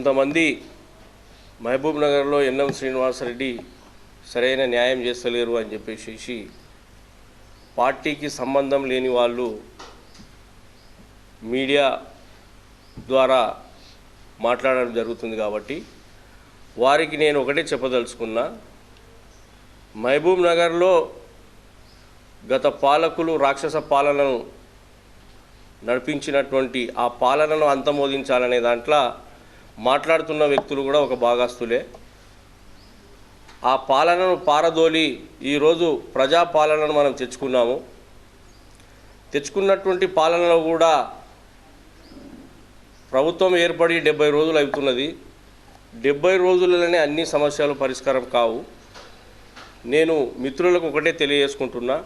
కొంతమంది మహబూబ్ నగర్లో ఎన్ఎం శ్రీనివాసరెడ్డి సరైన న్యాయం చేస్తలేరు అని చెప్పేసి పార్టీకి సంబంధం లేని వాళ్ళు మీడియా ద్వారా మాట్లాడడం జరుగుతుంది కాబట్టి వారికి నేను ఒకటే చెప్పదలుచుకున్నా మహబూబ్ నగర్లో గత పాలకులు రాక్షస పాలనను నడిపించినటువంటి ఆ పాలనను అంతమోదించాలనే దాంట్లో మాట్లాడుతున్న వ్యక్తులు కూడా ఒక భాగస్తులే ఆ పాలనను పారదోలి ఈరోజు ప్రజా పాలనను మనం తెచ్చుకున్నాము. తెచ్చుకున్నటువంటి పాలనలో కూడా ప్రభుత్వం ఏర్పడి డెబ్బై రోజులు అవుతున్నది. డెబ్బై రోజులలోనే అన్ని సమస్యలు పరిష్కారం కావు. నేను మిత్రులకు ఒకటే తెలియజేసుకుంటున్నా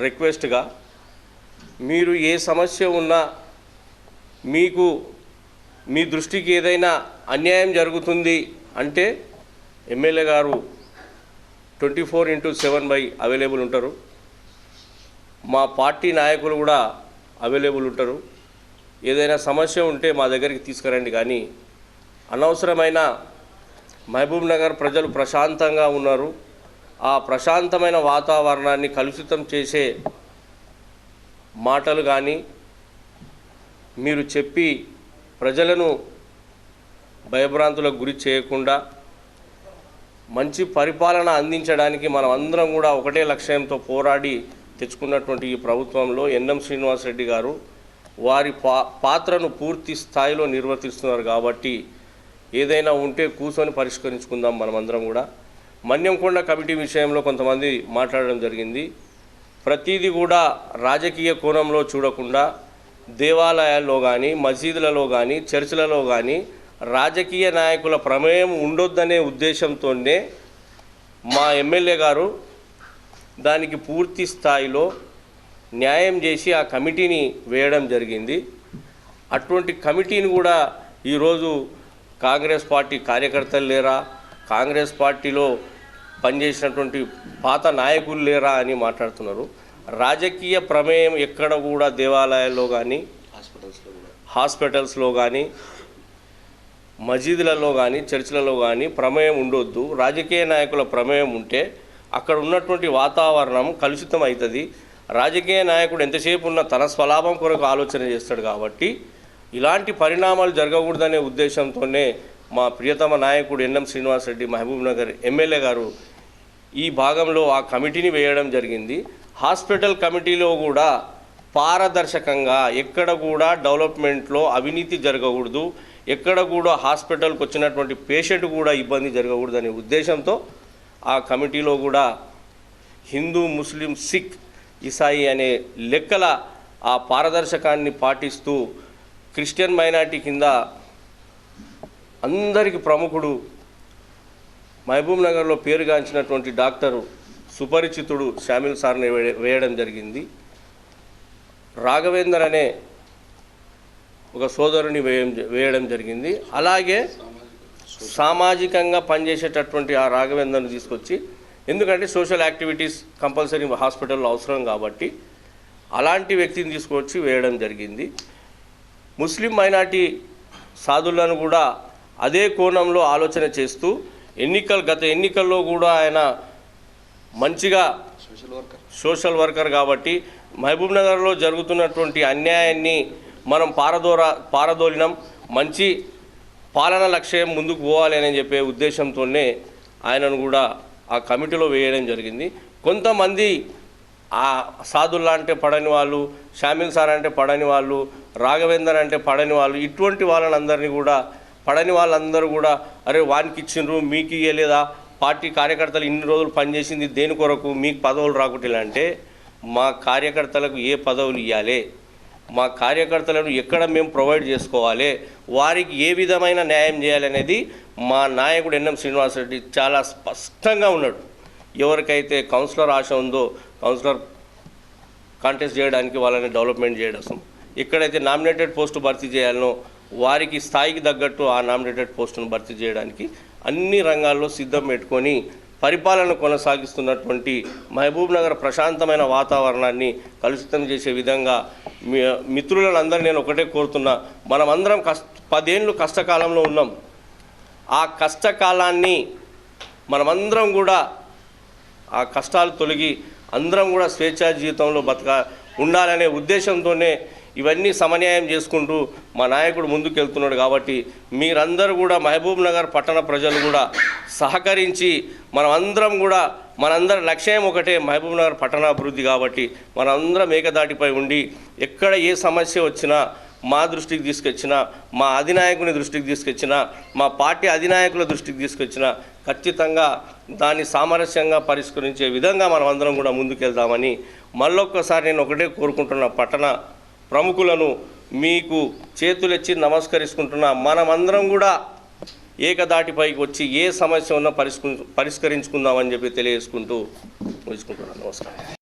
రిక్వెస్ట్గా. మీరు ఏ సమస్య ఉన్నా మీకు మీ దృష్టికి ఏదైనా అన్యాయం జరుగుతుంది అంటే ఎమ్మెల్యే గారు twenty four into seven by available ఉంటారు. మా పార్టీ నాయకులు కూడా అవైలబుల్ ఉంటారు. ఏదైనా సమస్య ఉంటే మా దగ్గరికి తీసుకురండి. కానీ అనవసరమైన మహబూబ్ నగర్ ప్రజలు ప్రశాంతంగా ఉన్నారు. ఆ ప్రశాంతమైన వాతావరణాన్ని కలుషితం చేసే మాటలు కానీ మీరు చెప్పి ప్రజలను భయభ్రాంతులకు గురి చేయకుండా మంచి పరిపాలన అందించడానికి మనం అందరం కూడా ఒకటే లక్ష్యంతో పోరాడి తెచ్చుకున్నటువంటి ఈ ప్రభుత్వంలో ఎన్ఎం శ్రీనివాసరెడ్డి గారు వారి పా పాత్రను పూర్తి స్థాయిలో నిర్వర్తిస్తున్నారు కాబట్టి ఏదైనా ఉంటే కూర్చొని పరిష్కరించుకుందాం మనమందరం కూడా. మన్యంకొండ కమిటీ విషయంలో కొంతమంది మాట్లాడడం జరిగింది. ప్రతిదీ కూడా రాజకీయ కోణంలో చూడకుండా దేవాలయాల్లో కానీ మసీదులలో కానీ చర్చిలలో కానీ రాజకీయ నాయకుల ప్రమేయం ఉండొద్దనే ఉద్దేశంతోనే మా ఎమ్మెల్యే గారు దానికి పూర్తి స్థాయిలో న్యాయం చేసి ఆ కమిటీని వేయడం జరిగింది. అటువంటి కమిటీని కూడా ఈరోజు కాంగ్రెస్ పార్టీ కార్యకర్తలు లేరా కాంగ్రెస్ పార్టీలో పనిచేసినటువంటి పాత నాయకులు లేరా అని మాట్లాడుతున్నారు. రాజకీయ ప్రమేయం ఎక్కడ కూడా దేవాలయాల్లో కానీ హాస్పిటల్స్లో కానీ మసీదులలో కానీ చర్చిలలో కానీ ప్రమేయం ఉండొద్దు. రాజకీయ నాయకుల ప్రమేయం ఉంటే అక్కడ ఉన్నటువంటి వాతావరణం కలుషితం అవుతుంది రాజకీయ నాయకుడు ఎంతసేపు ఉన్న తన స్వలాభం కొరకు ఆలోచన చేస్తాడు కాబట్టి ఇలాంటి పరిణామాలు జరగకూడదనే ఉద్దేశంతోనే మా ప్రియతమ నాయకుడు ఎన్ఎం శ్రీనివాసరెడ్డి మహబూబ్ నగర్ ఎమ్మెల్యే గారు ఈ భాగంలో ఆ కమిటీని వేయడం జరిగింది. హాస్పిటల్ కమిటీలో కూడా పారదర్శకంగా ఎక్కడ కూడా డెవలప్మెంట్లో అవినీతి జరగకూడదు ఎక్కడ కూడా హాస్పిటల్కి వచ్చినటువంటి పేషెంట్ కూడా ఇబ్బంది జరగకూడదనే ఉద్దేశంతో ఆ కమిటీలో కూడా హిందూ ముస్లిం సిక్ ఇసాయి అనే లెక్కల ఆ పారదర్శకాన్ని పాటిస్తూ క్రిస్టియన్ మైనార్టీ కింద అందరికి ప్రముఖుడు మహబూబ్ నగర్లో పేరుగాంచినటువంటి డాక్టరు సుపరిచితుడు శామిల్ సార్ని వేయడం జరిగింది. రాఘవేందర్ అనే ఒక సోదరుని వేయం వేయడం జరిగింది. అలాగే సామాజికంగా పనిచేసేటటువంటి ఆ రాఘవేందర్ని తీసుకొచ్చి ఎందుకంటే సోషల్ యాక్టివిటీస్ కంపల్సరీ హాస్పిటల్లో అవసరం కాబట్టి అలాంటి వ్యక్తిని తీసుకొచ్చి వేయడం జరిగింది. ముస్లిం మైనార్టీ సాధులను కూడా అదే కోణంలో ఆలోచన చేస్తూ ఎన్నికలు గత ఎన్నికల్లో కూడా ఆయన మంచిగా సోషల్ వర్కర్ కాబట్టి మహబూబ్ నగర్లో జరుగుతున్నటువంటి అన్యాయాన్ని మనం పారదోర పారదోలినం. మంచి పాలన లక్ష్యం ముందుకు పోవాలి అని చెప్పే ఉద్దేశంతోనే ఆయనను కూడా ఆ కమిటీలో వేయడం జరిగింది. కొంతమంది ఆ సాధుల్లా అంటే పడని వాళ్ళు షామిల్ సార్ అంటే పడని వాళ్ళు రాఘవేందర్ అంటే పడని వాళ్ళు ఇటువంటి వాళ్ళని అందరినీ కూడా పడని వాళ్ళందరూ కూడా అరే వానికి ఇచ్చిండ్రు మీకు ఇవ్వలేదా పార్టీ కార్యకర్తలు ఇన్ని రోజులు పనిచేసింది దేని కొరకు? మీకు పదవులు రాకుండా అంటే మా కార్యకర్తలకు ఏ పదవులు ఇవ్వాలి మా కార్యకర్తలను ఎక్కడ మేము ప్రొవైడ్ చేసుకోవాలి? వారికి ఏ విధమైన న్యాయం చేయాలనేది మా నాయకుడు ఎన్ఎం శ్రీనివాసరెడ్డి చాలా స్పష్టంగా ఉన్నాడు. ఎవరికైతే కౌన్సిలర్ ఆశ ఉందో కౌన్సిలర్ కాంటెస్ట్ చేయడానికి వాళ్ళని డెవలప్మెంట్ చేయడం. ఎక్కడైతే నామినేటెడ్ పోస్టు భర్తీ చేయాలనో వారికి స్థాయికి తగ్గట్టు ఆ నామినేటెడ్ పోస్టును భర్తీ చేయడానికి అన్ని రంగాల్లో సిద్ధం పెట్టుకొని పరిపాలన కొనసాగిస్తున్నటువంటి మహబూబ్ నగర్ ప్రశాంతమైన వాతావరణాన్ని కలుషితం చేసే విధంగా మిత్రులందరూ నేను ఒకటే కోరుతున్నా. మనమందరం కష్ట పదేళ్ళు కష్టకాలంలో ఉన్నాం. ఆ కష్టకాలాన్ని మనమందరం కూడా ఆ కష్టాలు తొలగి అందరం కూడా స్వేచ్ఛా జీవితంలో బతక ఉండాలనే ఉద్దేశంతోనే ఇవన్నీ సమన్యాయం చేసుకుంటూ మా నాయకుడు ముందుకెళ్తున్నాడు కాబట్టి మీరందరూ కూడా మహబూబ్ నగర్ పట్టణ ప్రజలు కూడా సహకరించి మనమందరం కూడా మనందరి లక్ష్యం ఒకటే మహబూబ్ నగర్ పట్టణాభివృద్ధి కాబట్టి మనందరం ఏకదాటిపై ఉండి ఎక్కడ ఏ సమస్య వచ్చినా మా దృష్టికి తీసుకొచ్చినా మా అధినాయకుని దృష్టికి తీసుకొచ్చినా మా పార్టీ అధినాయకుల దృష్టికి తీసుకొచ్చినా ఖచ్చితంగా దాన్ని సామరస్యంగా పరిష్కరించే విధంగా మనం అందరం కూడా ముందుకెళ్దామని మళ్ళొక్కసారి నేను ఒకటే కోరుకుంటున్న పట్టణ ప్రముఖులను మీకు చేతులెచ్చి నమస్కరించుకుంటున్నా మనమందరం కూడా ఏకదాటిపైకి వచ్చి ఏ సమస్య ఉన్నా పరిష్కరి పరిష్కరించుకుందామని చెప్పి తెలియజేసుకుంటూ ముగించుకుంటున్నాను. నమస్కారం.